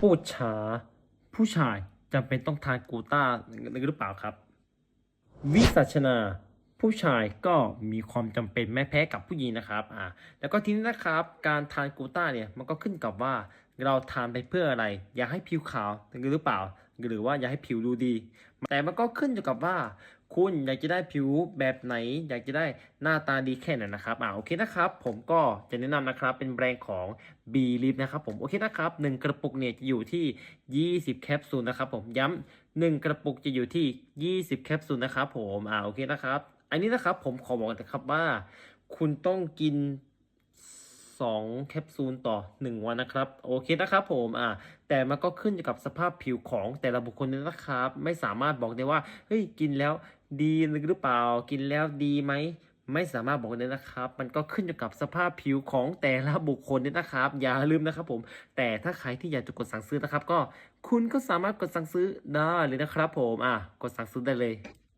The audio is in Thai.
พูดช้า ผู้ชายจำเป็นต้องทานกูต้าหรือเปล่าครับ วิสัชนาผู้ชายก็มีความจำเป็นไม่แพ้กับผู้หญิงนะครับ อ่า แล้วก็ทีนี้นะครับ การทานกูต้าเนี่ยมันก็ขึ้นกับว่าเราทานไปเพื่ออะไร อยากให้ผิวขาวหรือเปล่า หรือว่าอยากให้ผิวดูดี แต่มันก็ขึ้นอยู่กับว่า คุณอยากจะได้ผิวแบบไหน อยากจะได้หน้าตาดีแค่ไหนนะครับอ่าโอเคนะครับ ผมก็จะแนะนำนะครับเป็นแบรนด์ของ B l i p นะครับผมโอเคนะครับหนึ่งกระปุกเนี่ยจะอยู่ที่ 20 แคปซูลนะครับผมย้ำหนึ่งกระปุกจะอยู่ที่ 20 แคปซูลนะครับผมอ่าโอเคนะครับ อันนี้นะครับผมขอบอกนะครับว่า คุณต้องกิน 2 แคปซูลต่อ 1 วันนะครับ โอเคนะครับผมอ่าแต่มันก็ขึ้นอยู่กับสภาพผิวของแต่ละบุคคลด้วยนะครับ ไม่สามารถบอกได้ว่าเฮ้ยกินแล้วดีหรือเปล่ากินแล้วดีไหมไม่สามารถบอกได้นะครับ มันก็ขึ้นอยู่กับสภาพผิวของแต่ละบุคคลด้วยนะครับ อย่าลืมนะครับผม แต่ถ้าใครที่อยากจะกดสั่งซื้อนะครับ ก็คุณก็สามารถกดสั่งซื้อได้เลยนะครับ ผม อะ กดสั่งซื้อได้เลย